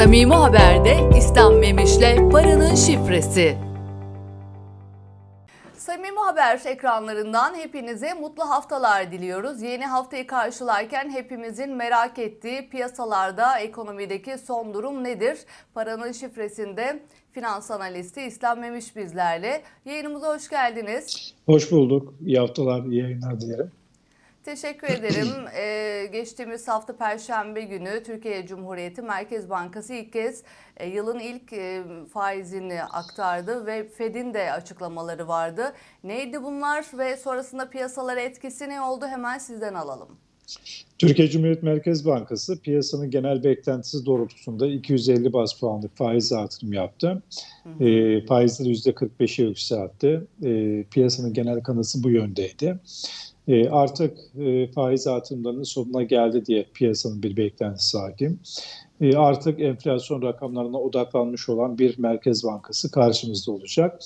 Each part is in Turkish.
Samimi Haber'de İslam Memiş'le Paranın Şifresi. Samimi Haber ekranlarından hepinize mutlu haftalar diliyoruz. Yeni haftayı karşılarken hepimizin merak ettiği piyasalarda ekonomideki son durum nedir? Paranın şifresinde finans analisti İslam Memiş bizlerle. Yayınımıza hoş geldiniz. Hoş bulduk. İyi haftalar, iyi yayınlar dilerim. Teşekkür ederim. Ee, geçtiğimiz hafta Perşembe günü Türkiye Cumhuriyeti Merkez Bankası ilk kez e, yılın ilk e, faizini aktardı ve Fed'in de açıklamaları vardı. Neydi bunlar ve sonrasında piyasalara etkisi ne oldu hemen sizden alalım. Türkiye Cumhuriyet Merkez Bankası piyasanın genel beklentisi doğrultusunda 250 bas puanlık faiz artırım yaptı. E, faizleri %45'e yükseltti. E, piyasanın genel kanısı bu yöndeydi. E, artık e, faiz artırımlarının sonuna geldi diye piyasanın bir beklentisi hakim. E, artık enflasyon rakamlarına odaklanmış olan bir merkez bankası karşımızda olacak.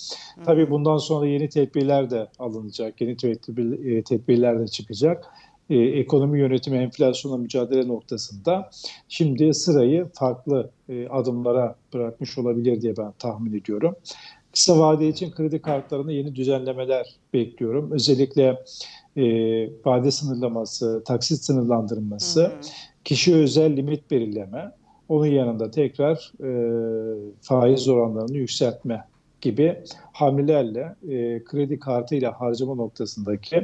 Tabii bundan sonra yeni tedbirler de alınacak, yeni tedbir, e, tedbirler de çıkacak. E, ekonomi yönetimi enflasyonla mücadele noktasında şimdi sırayı farklı e, adımlara bırakmış olabilir diye ben tahmin ediyorum. Kısa vade için kredi kartlarına yeni düzenlemeler bekliyorum. Özellikle e, vade sınırlaması, taksit sınırlandırılması, Hı hı. kişi özel limit belirleme, onun yanında tekrar e, faiz oranlarını yükseltme gibi hamlelerle e, kredi kartıyla harcama noktasındaki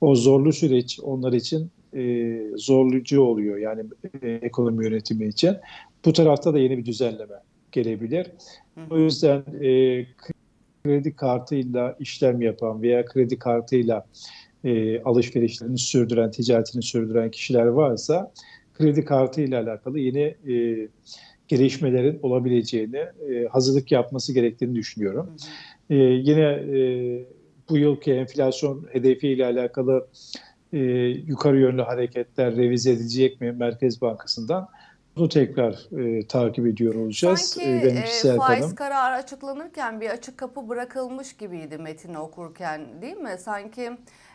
o zorlu süreç onlar için e, zorlucu oluyor yani e, ekonomi yönetimi için. Bu tarafta da yeni bir düzenleme gelebilir. O yüzden e, kredi kartıyla işlem yapan veya kredi kartıyla e, alışverişlerini sürdüren, ticaretini sürdüren kişiler varsa kredi kartı ile alakalı yeni e, gelişmelerin olabileceğini, e, hazırlık yapması gerektiğini düşünüyorum. E, yine e, bu yılki enflasyon hedefi ile alakalı e, yukarı yönlü hareketler revize edilecek mi Merkez Bankası'ndan? Bunu tekrar e, takip ediyor olacağız. Sanki E, benim e, faiz kararı açıklanırken bir açık kapı bırakılmış gibiydi metini okurken değil mi? Sanki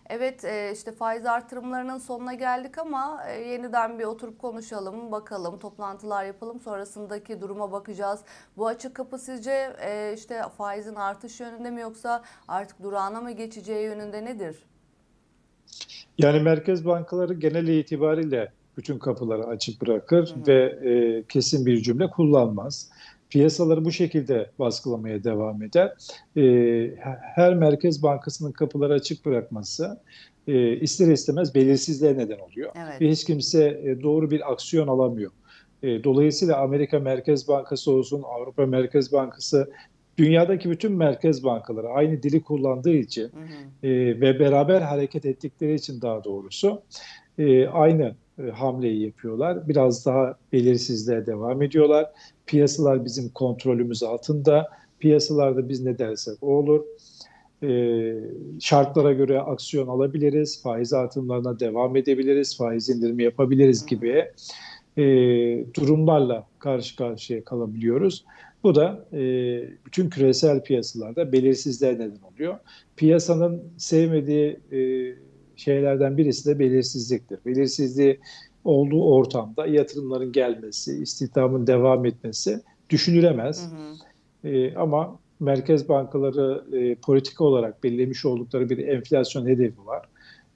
evet e, işte faiz artırımlarının sonuna geldik ama e, yeniden bir oturup konuşalım, bakalım, toplantılar yapalım, sonrasındaki duruma bakacağız. Bu açık kapı sizce e, işte faizin artış yönünde mi yoksa artık durağına mı geçeceği yönünde nedir? Yani merkez bankaları genel itibariyle bütün kapıları açık bırakır Hı hı. ve e, kesin bir cümle kullanmaz. Piyasaları bu şekilde baskılamaya devam eder. E, her merkez bankasının kapıları açık bırakması e, ister istemez belirsizliğe neden oluyor. Evet. Ve hiç kimse e, doğru bir aksiyon alamıyor. E, dolayısıyla Amerika Merkez Bankası olsun, Avrupa Merkez Bankası, dünyadaki bütün merkez bankaları aynı dili kullandığı için Hı hı. e, ve beraber hareket ettikleri için daha doğrusu e, aynı e, hamleyi yapıyorlar. Biraz daha belirsizliğe devam ediyorlar. Piyasalar bizim kontrolümüz altında. Piyasalarda biz ne dersek o olur. E, şartlara göre aksiyon alabiliriz. Faiz artımlarına devam edebiliriz. Faiz indirimi yapabiliriz gibi e, durumlarla karşı karşıya kalabiliyoruz. Bu da e, bütün küresel piyasalarda belirsizliğe neden oluyor. Piyasanın sevmediği e, şeylerden birisi de belirsizliktir. Belirsizliği olduğu ortamda yatırımların gelmesi, istihdamın devam etmesi düşünülemez. Hı hı. E, ama merkez bankaları e, politika olarak belirlemiş oldukları bir enflasyon hedefi var.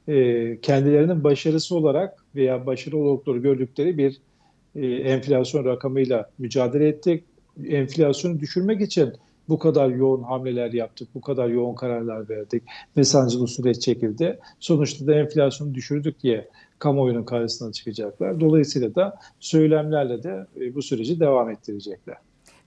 E, kendilerinin başarısı olarak veya başarılı oldukları gördükleri bir e, enflasyon rakamıyla mücadele ettik. Enflasyonu düşürmek için bu kadar yoğun hamleler yaptık, bu kadar yoğun kararlar verdik ve sancılı süreç çekildi. Sonuçta da enflasyonu düşürdük diye kamuoyunun karşısına çıkacaklar. Dolayısıyla da söylemlerle de e, bu süreci devam ettirecekler.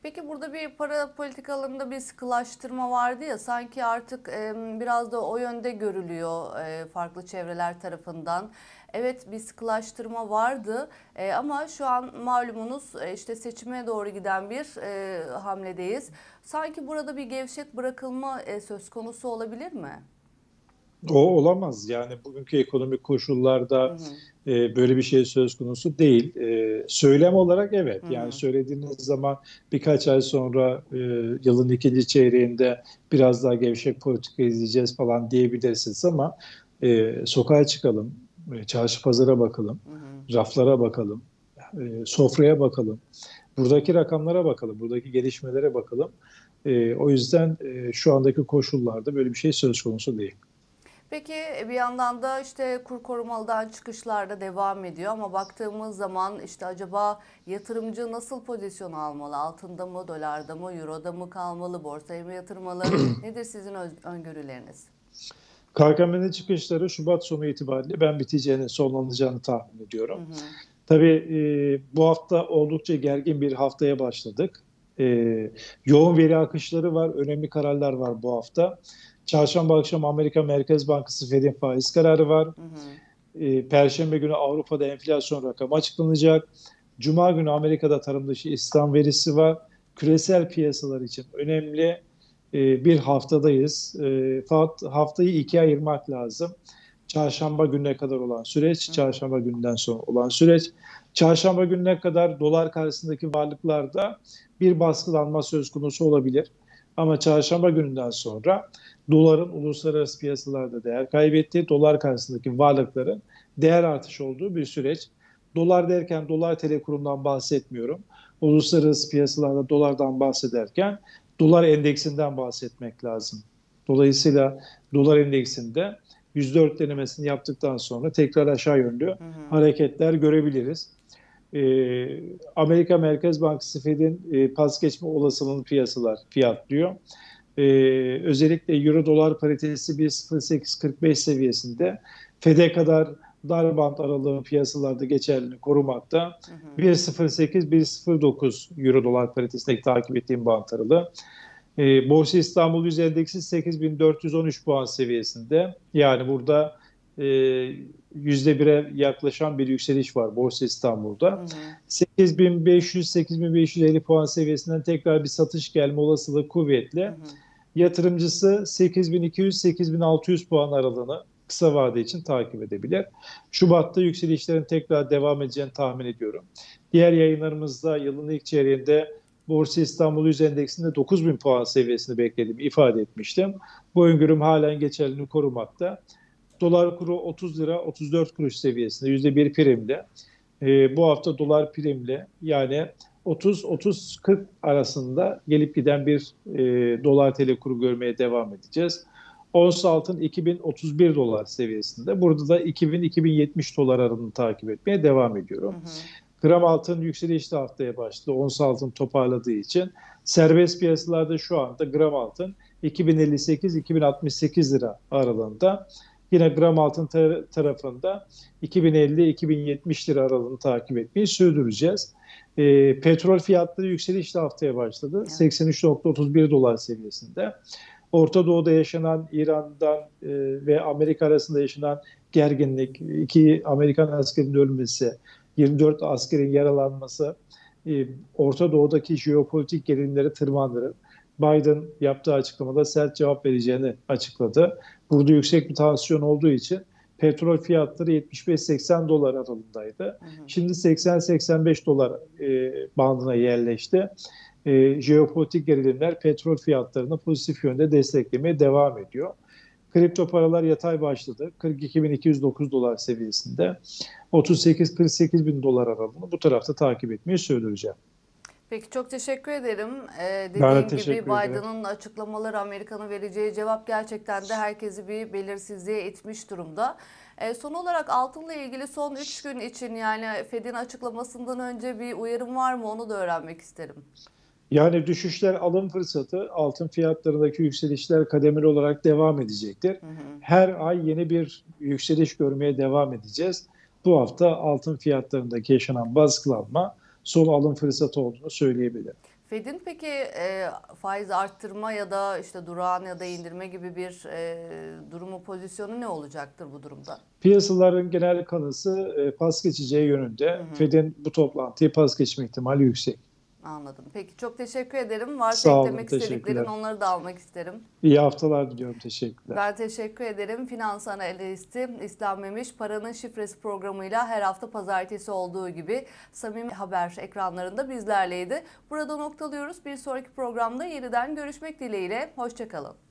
Peki burada bir para politikalarında bir sıkılaştırma vardı ya sanki artık e, biraz da o yönde görülüyor e, farklı çevreler tarafından. Evet bir sıkılaştırma vardı e, ama şu an malumunuz e, işte seçime doğru giden bir e, hamledeyiz. Sanki burada bir gevşek bırakılma e, söz konusu olabilir mi? O olamaz. Yani bugünkü ekonomik koşullarda Hı hı. E, böyle bir şey söz konusu değil. E, söylem olarak evet. Hı hı. Yani söylediğiniz zaman birkaç ay sonra e, yılın ikinci çeyreğinde biraz daha gevşek politika izleyeceğiz falan diyebilirsiniz ama e, sokağa çıkalım, e, çarşı pazara bakalım, Hı hı. raflara bakalım, e, sofraya bakalım. Buradaki rakamlara bakalım, buradaki gelişmelere bakalım. E, o yüzden e, şu andaki koşullarda böyle bir şey söz konusu değil. Peki bir yandan da işte kur korumalıdan çıkışlar da devam ediyor ama baktığımız zaman işte acaba yatırımcı nasıl pozisyon almalı? Altında mı, dolarda mı, euroda mı kalmalı, borsaya mı yatırmalı? Nedir sizin öngörüleriniz? KKM'nin çıkışları Şubat sonu itibariyle ben biteceğini, sonlanacağını tahmin ediyorum. Hı hı. Tabii e, bu hafta oldukça gergin bir haftaya başladık. E, yoğun veri akışları var, önemli kararlar var bu hafta. Çarşamba akşam Amerika Merkez Bankası Fed'in faiz kararı var. Hı hı. E, Perşembe günü Avrupa'da enflasyon rakamı açıklanacak. Cuma günü Amerika'da tarım dışı istihdam verisi var. Küresel piyasalar için önemli e, bir haftadayız. E, fakat haftayı ikiye ayırmak lazım. Çarşamba gününe kadar olan süreç, çarşamba günden sonra olan süreç. Çarşamba gününe kadar dolar karşısındaki varlıklarda bir baskılanma söz konusu olabilir. Ama çarşamba gününden sonra doların uluslararası piyasalarda değer kaybetti. Dolar karşısındaki varlıkların değer artışı olduğu bir süreç. Dolar derken dolar tele kurundan bahsetmiyorum. Uluslararası piyasalarda dolardan bahsederken dolar endeksinden bahsetmek lazım. Dolayısıyla dolar endeksinde 104 denemesini yaptıktan sonra tekrar aşağı yönlü Hı hı. hareketler görebiliriz. Ee, Amerika Merkez Bankası Fed'in e, pas geçme olasılığını piyasalar fiyatlıyor. Ee, özellikle Euro dolar paritesi 1.0845 seviyesinde Fed'e kadar dar band aralığın piyasalarda geçerliliğini korumakta. Hı hı. 1.08-1.09 Euro dolar paritesindeki takip ettiğim band aralığı. Ee, Borsa İstanbul Yüz Endeksi 8413 puan seviyesinde. Yani burada e, %1'e yaklaşan bir yükseliş var Borsa İstanbul'da. Hı hı. 8500-8550 puan seviyesinden tekrar bir satış gelme olasılığı kuvvetli. Hı hı. Yatırımcısı 8200-8600 puan aralığını kısa vade için takip edebilir. Şubat'ta yükselişlerin tekrar devam edeceğini tahmin ediyorum. Diğer yayınlarımızda yılın ilk çeyreğinde Borsa İstanbul Yüz Endeksinde 9000 puan seviyesini beklediğimi ifade etmiştim. Bu öngörüm halen geçerliliğini korumakta. Dolar kuru 30 lira 34 kuruş seviyesinde %1 primle. Ee, bu hafta dolar primle yani 30-30-40 arasında gelip giden bir e, dolar tele kuru görmeye devam edeceğiz. Ons altın 2031 dolar seviyesinde. Burada da 2000-2070 dolar aralığını takip etmeye devam ediyorum. Hı hı. Gram altın yükselişli haftaya başladı. Ons altın toparladığı için. Serbest piyasalarda şu anda gram altın 2058-2068 lira aralığında. Yine gram altın tar- tarafında 2050-2070 lira aralığını takip etmeyi sürdüreceğiz. Ee, petrol fiyatları yükselişli haftaya başladı. Evet. 83.31 dolar seviyesinde. Orta Doğu'da yaşanan İran'dan e, ve Amerika arasında yaşanan gerginlik, iki Amerikan askerinin ölmesi, 24 askerin yaralanması e, Orta Doğu'daki jeopolitik gerilimleri tırmandırır. Biden yaptığı açıklamada sert cevap vereceğini açıkladı. Burada yüksek bir tansiyon olduğu için petrol fiyatları 75-80 dolar aralığındaydı. Hı hı. Şimdi 80-85 dolar e, bandına yerleşti. E, jeopolitik gerilimler petrol fiyatlarını pozitif yönde desteklemeye devam ediyor. Kripto paralar yatay başladı. 42.209 dolar seviyesinde. 38-48 bin dolar aralığını bu tarafta takip etmeyi sürdüreceğim. Peki çok teşekkür ederim. Ee, Ben de dediğim teşekkür gibi. Biden'ın açıklamaları Amerika'nın vereceği cevap gerçekten de herkesi bir belirsizliğe itmiş durumda. Ee, son olarak altınla ilgili son 3 gün için yani Fed'in açıklamasından önce bir uyarım var mı onu da öğrenmek isterim. Yani düşüşler alım fırsatı, altın fiyatlarındaki yükselişler kademeli olarak devam edecektir. Hı hı. Her ay yeni bir yükseliş görmeye devam edeceğiz. Bu hafta altın fiyatlarındaki yaşanan baskılanma son alım fırsatı olduğunu söyleyebilirim. Fed'in peki e, faiz arttırma ya da işte durağan ya da indirme gibi bir e, durumu pozisyonu ne olacaktır bu durumda? Piyasaların genel kanısı e, pas geçeceği yönünde. hı. Fed'in bu toplantıyı pas geçme ihtimali yüksek. Anladım. Peki çok teşekkür ederim. Varsa Sağ olun, eklemek istediklerin onları da almak isterim. İyi haftalar diliyorum. Teşekkürler. Ben teşekkür ederim. Finans analisti İslam Memiş Paranın Şifresi programıyla her hafta pazartesi olduğu gibi Samimi Haber ekranlarında bizlerleydi. Burada noktalıyoruz. Bir sonraki programda yeniden görüşmek dileğiyle. Hoşçakalın.